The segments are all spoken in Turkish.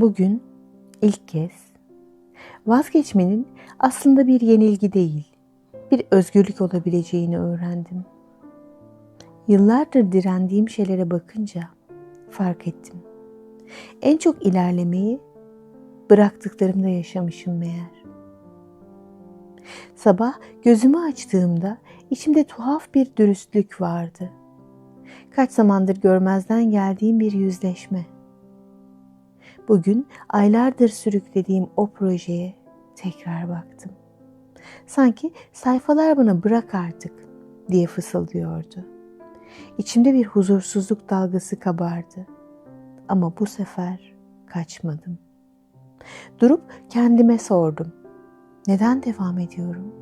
Bugün ilk kez vazgeçmenin aslında bir yenilgi değil, bir özgürlük olabileceğini öğrendim. Yıllardır direndiğim şeylere bakınca fark ettim. En çok ilerlemeyi bıraktıklarımda yaşamışım meğer. Sabah gözümü açtığımda içimde tuhaf bir dürüstlük vardı. Kaç zamandır görmezden geldiğim bir yüzleşme. Bugün aylardır sürüklediğim o projeye tekrar baktım. Sanki sayfalar bana bırak artık diye fısıldıyordu. İçimde bir huzursuzluk dalgası kabardı. Ama bu sefer kaçmadım. Durup kendime sordum. Neden devam ediyorum?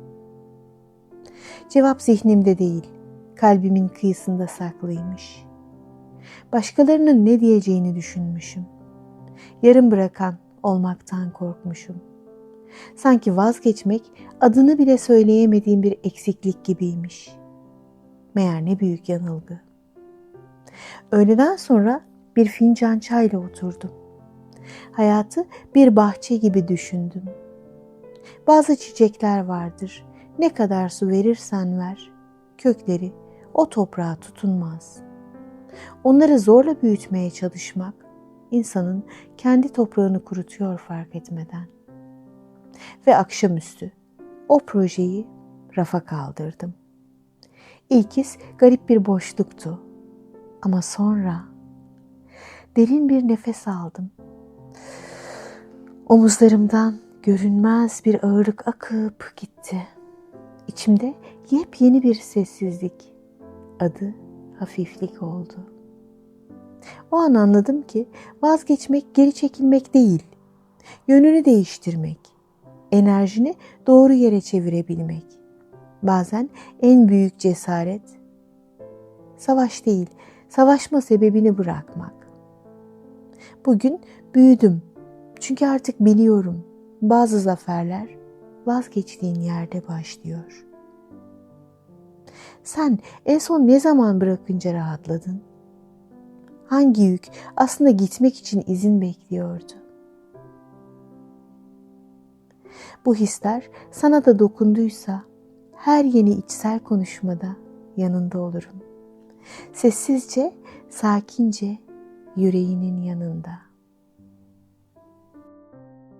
Cevap zihnimde değil, kalbimin kıyısında saklıymış. Başkalarının ne diyeceğini düşünmüşüm. Yarım bırakan olmaktan korkmuşum. Sanki vazgeçmek adını bile söyleyemediğim bir eksiklik gibiymiş. Meğer ne büyük yanılgı. Öğleden sonra bir fincan çayla oturdum. Hayatı bir bahçe gibi düşündüm. Bazı çiçekler vardır. Ne kadar su verirsen ver, kökleri o toprağa tutunmaz. Onları zorla büyütmeye çalışmak insanın kendi toprağını kurutuyor fark etmeden. Ve akşamüstü o projeyi rafa kaldırdım. İlk his garip bir boşluktu. Ama sonra derin bir nefes aldım. Omuzlarımdan görünmez bir ağırlık akıp gitti. İçimde yepyeni bir sessizlik. Adı hafiflik oldu. O an anladım ki vazgeçmek geri çekilmek değil. Yönünü değiştirmek. Enerjini doğru yere çevirebilmek. Bazen en büyük cesaret savaş değil, savaşma sebebini bırakmak. Bugün büyüdüm. Çünkü artık biliyorum bazı zaferler vazgeçtiğin yerde başlıyor. Sen en son ne zaman bırakınca rahatladın? Hangi yük aslında gitmek için izin bekliyordu? Bu hisler sana da dokunduysa her yeni içsel konuşmada yanında olurum. Sessizce, sakince yüreğinin yanında.''